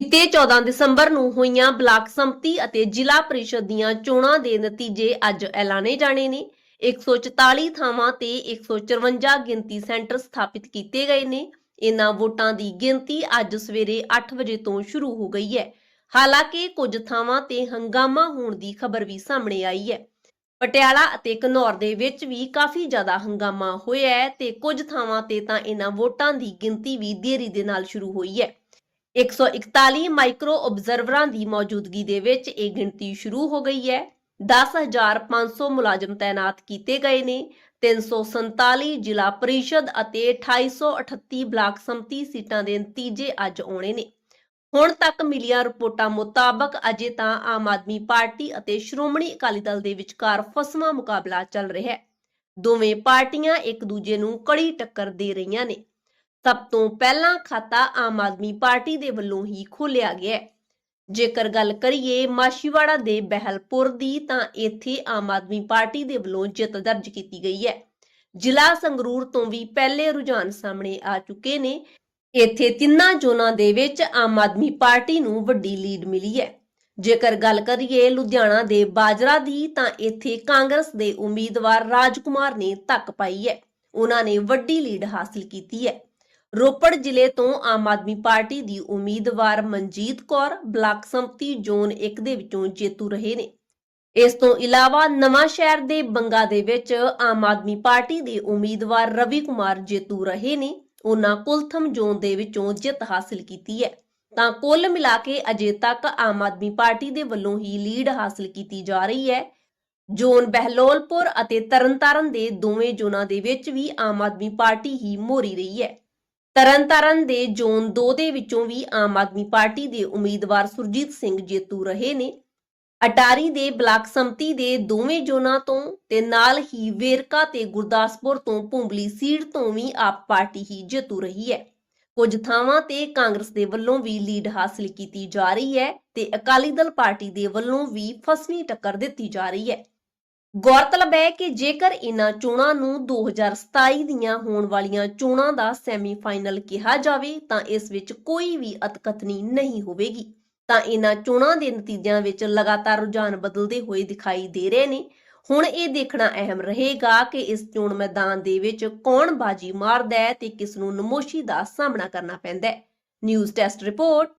ਬੀਤੇ 14 ਦਸੰਬਰ ਨੂੰ ਹੋਈਆਂ ਬਲਾਕ ਸੰਮਤੀ ਅਤੇ ਜ਼ਿਲ੍ਹਾ ਪ੍ਰੀਸ਼ਦ ਦੀਆਂ ਚੋਣਾਂ ਦੇ ਨਤੀਜੇ ਅੱਜ ਐਲਾਨੇ ਜਾਣੇ ਨੇ। 144 ਥਾਵਾਂ ਤੇ 154 ਗਿਣਤੀ ਸੈਂਟਰ ਸਥਾਪਿਤ ਕੀਤੇ ਗਏ ਨੇ। ਇਨ੍ਹਾਂ ਵੋਟਾਂ ਦੀ ਗਿਣਤੀ ਅੱਜ ਸਵੇਰੇ 8 ਵਜੇ ਤੋਂ ਸ਼ੁਰੂ ਹੋ ਗਈ ਹੈ। ਹਾਲਾਂਕਿ ਕੁਝ ਥਾਵਾਂ ਤੇ ਹੰਗਾਮਾ ਹੋਣ ਦੀ ਖਬਰ ਵੀ ਸਾਹਮਣੇ ਆਈ ਹੈ। ਪਟਿਆਲਾ ਅਤੇ ਘਨੌਰ ਦੇ ਵਿੱਚ ਵੀ ਕਾਫੀ ਜ਼ਿਆਦਾ ਹੰਗਾਮਾ ਹੋਇਆ ਹੈ ਤੇ ਕੁਝ ਥਾਵਾਂ ਤੇ ਤਾਂ ਇਹਨਾਂ ਵੋਟਾਂ ਦੀ ਗਿਣਤੀ ਵੀ ਦੇਰੀ ਦੇ ਨਾਲ ਸ਼ੁਰੂ ਹੋਈ ਹੈ। 141 ਮਾਈਕਰੋ ਆਬਜ਼ਰਵਰਾਂ ਦੀ ਮੌਜੂਦਗੀ ਦੇ ਵਿੱਚ ਇਹ ਗਿਣਤੀ ਸ਼ੁਰੂ ਹੋ ਗਈ ਹੈ। 10500 ਮੁਲਾਜ਼ਮ ਤਾਇਨਾਤ ਕੀਤੇ ਗਏ ਨੇ। 347 ਜ਼ਿਲ੍ਹਾ ਪਰਿਸ਼ਦ ਅਤੇ 2838 ਬਲਾਕ ਸੰਮਤੀ ਸੀਟਾਂ ਦੇ ਨਤੀਜੇ ਅੱਜ ਆਉਣੇ ਨੇ। ਹੁਣ ਤੱਕ ਮਿਲੀਆਂ ਰਿਪੋਰਟਾਂ ਮੁਤਾਬਕ ਅਜੇ ਤਾਂ ਆਮ ਆਦਮੀ ਪਾਰਟੀ ਅਤੇ ਸ਼੍ਰੋਮਣੀ ਅਕਾਲੀ ਦਲ ਦੇ ਵਿਚਕਾਰ ਫਸਵਾਂ ਮੁਕਾਬਲਾ ਚੱਲ ਰਿਹਾ ਹੈ। ਦੋਵੇਂ ਪਾਰਟੀਆਂ ਇੱਕ ਦੂਜੇ ਨੂੰ ਕੜੀ ਟੱਕਰ ਦੇ ਰਹੀਆਂ ਨੇ। ਸਭ ਤੋਂ ਪਹਿਲਾਂ ਖਾਤਾ ਆਮ ਆਦਮੀ ਪਾਰਟੀ ਦੇ ਵੱਲੋਂ ਹੀ ਖੋਲਿਆ ਗਿਆ ਹੈ। ਜੇਕਰ ਗੱਲ ਕਰੀਏ ਮਾਸ਼ੀਵਾੜਾ ਦੇ ਬਹਿਲਪੁਰ ਦੀ, ਤਾਂ ਇੱਥੇ ਆਮ ਆਦਮੀ ਪਾਰਟੀ ਦੇ ਵੱਲੋਂ ਜਿੱਤ ਦਰਜ ਕੀਤੀ ਗਈ ਹੈ। ਜ਼ਿਲ੍ਹਾ ਸੰਗਰੂਰ ਤੋਂ ਵੀ ਪਹਿਲੇ ਰੁਝਾਨ ਸਾਹਮਣੇ ਆ ਚੁੱਕੇ ਨੇ। ਇੱਥੇ ਤਿੰਨਾਂ ਜ਼ੋਨਾਂ ਦੇ ਵਿੱਚ ਆਮ ਆਦਮੀ ਪਾਰਟੀ ਨੂੰ ਵੱਡੀ ਲੀਡ ਮਿਲੀ ਹੈ। ਜੇਕਰ ਗੱਲ ਕਰੀਏ ਲੁਧਿਆਣਾ ਦੇ ਬਾਜਰਾ ਦੀ, ਤਾਂ ਇੱਥੇ ਕਾਂਗਰਸ ਦੇ ਉਮੀਦਵਾਰ ਰਾਜਕੁਮਾਰ ਨੇ ਧੱਕ ਪਾਈ ਹੈ। ਉਹਨਾਂ ਨੇ ਵੱਡੀ ਲੀਡ ਹਾਸਲ ਕੀਤੀ ਹੈ। ਰੋਪੜ ਜ਼ਿਲ੍ਹੇ ਤੋਂ ਆਮ ਆਦਮੀ ਪਾਰਟੀ ਦੀ ਉਮੀਦਵਾਰ ਮਨਜੀਤ ਕੌਰ ਬਲਾਕ ਸੰਪਤੀ ਜ਼ੋਨ 1 ਦੇ ਵਿੱਚੋਂ ਜੇਤੂ ਰਹੇ ਨੇ। ਇਸ ਤੋਂ ਇਲਾਵਾ ਨਵਾਂ ਸ਼ਹਿਰ ਦੇ ਬੰਗਾ ਦੇ ਵਿੱਚ ਆਮ ਆਦਮੀ ਪਾਰਟੀ ਦੇ ਉਮੀਦਵਾਰ ਰਵੀ ਕੁਮਾਰ ਜੇਤੂ ਰਹੇ ਨੇ। ਉਹਨਾਂ ਕੁਲਥਮ ਜ਼ੋਨ ਦੇ ਵਿੱਚੋਂ ਜਿੱਤ ਹਾਸਲ ਕੀਤੀ ਹੈ। ਤਾਂ ਕੁੱਲ ਮਿਲਾ ਕੇ ਅਜੇ ਤੱਕ ਆਮ ਆਦਮੀ ਪਾਰਟੀ ਦੇ ਵੱਲੋਂ ਹੀ ਲੀਡ ਹਾਸਲ ਕੀਤੀ ਜਾ ਰਹੀ ਹੈ। ਜ਼ੋਨ ਬਹਿਲੋਲਪੁਰ ਅਤੇ ਤਰਨਤਾਰਨ ਦੇ ਦੋਵੇਂ ਜ਼ੋਨਾਂ ਦੇ ਵਿੱਚ ਵੀ ਆਮ ਆਦਮੀ ਪਾਰਟੀ ਹੀ ਮੋਰੀ ਰਹੀ ਹੈ। ਤਰਨਤਾਰਨ ਦੇ ਜ਼ੋਨ 2 ਦੇ ਵਿੱਚੋਂ ਵੀ ਆਮ ਆਦਮੀ ਪਾਰਟੀ ਦੇ ਉਮੀਦਵਾਰ ਸੁਰਜੀਤ ਸਿੰਘ ਜੇਤੂ ਰਹੇ ਨੇ। ਅਟਾਰੀ ਦੇ ਬਲਾਕ ਸੰਮਤੀ ਦੇ ਦੋਵੇਂ ਜ਼ੋਨਾਂ ਤੋਂ ਤੇ ਨਾਲ ਹੀ ਵੇਰਕਾ ਤੇ ਗੁਰਦਾਸਪੁਰ ਤੋਂ ਭੁੰਬਲੀ ਸੀਟ ਤੋਂ ਵੀ ਆਪ ਪਾਰਟੀ ਹੀ ਜੇਤੂ ਰਹੀ ਹੈ। ਕੁਝ ਥਾਵਾਂ ਤੇ ਕਾਂਗਰਸ ਦੇ ਵੱਲੋਂ ਵੀ ਲੀਡ ਹਾਸਲ ਕੀਤੀ ਜਾ ਰਹੀ ਹੈ ਤੇ ਅਕਾਲੀ ਦਲ ਪਾਰਟੀ ਦੇ ਵੱਲੋਂ ਵੀ ਫਸਵੀਂ ਟੱਕਰ ਦਿੱਤੀ ਜਾ ਰਹੀ ਹੈ। ਗੌਰਤਲਬ ਹੈ ਕਿ ਜੇਕਰ ਇਨ੍ਹਾਂ ਚੋਣਾਂ ਨੂੰ 2027 ਦੀਆਂ ਹੋਣ ਵਾਲੀਆਂ ਚੋਣਾਂ ਦਾ ਸੈਮੀਫਾਈਨਲ ਕਿਹਾ ਜਾਵੇ, ਤਾਂ ਇਸ ਵਿੱਚ ਕੋਈ ਵੀ ਅਤਕਥਨੀ ਨਹੀਂ ਹੋਵੇਗੀ। ਤਾਂ ਇਨ੍ਹਾਂ ਚੋਣਾਂ ਦੇ ਨਤੀਜਿਆਂ ਵਿੱਚ ਲਗਾਤਾਰ ਰੁਝਾਨ ਬਦਲਦੇ ਹੋਏ ਦਿਖਾਈ ਦੇ ਰਹੇ ਨੇ। ਹੁਣ ਇਹ ਦੇਖਣਾ ਅਹਿਮ ਰਹੇਗਾ ਕਿ ਇਸ ਚੋਣ ਮੈਦਾਨ ਦੇ ਵਿੱਚ ਕੌਣ ਬਾਜੀ ਮਾਰਦਾ ਹੈ ਤੇ ਕਿਸ ਨੂੰ ਨਮੋਸ਼ੀ ਦਾ ਸਾਹਮਣਾ ਕਰਨਾ ਪੈਂਦਾ ਹੈ। News test report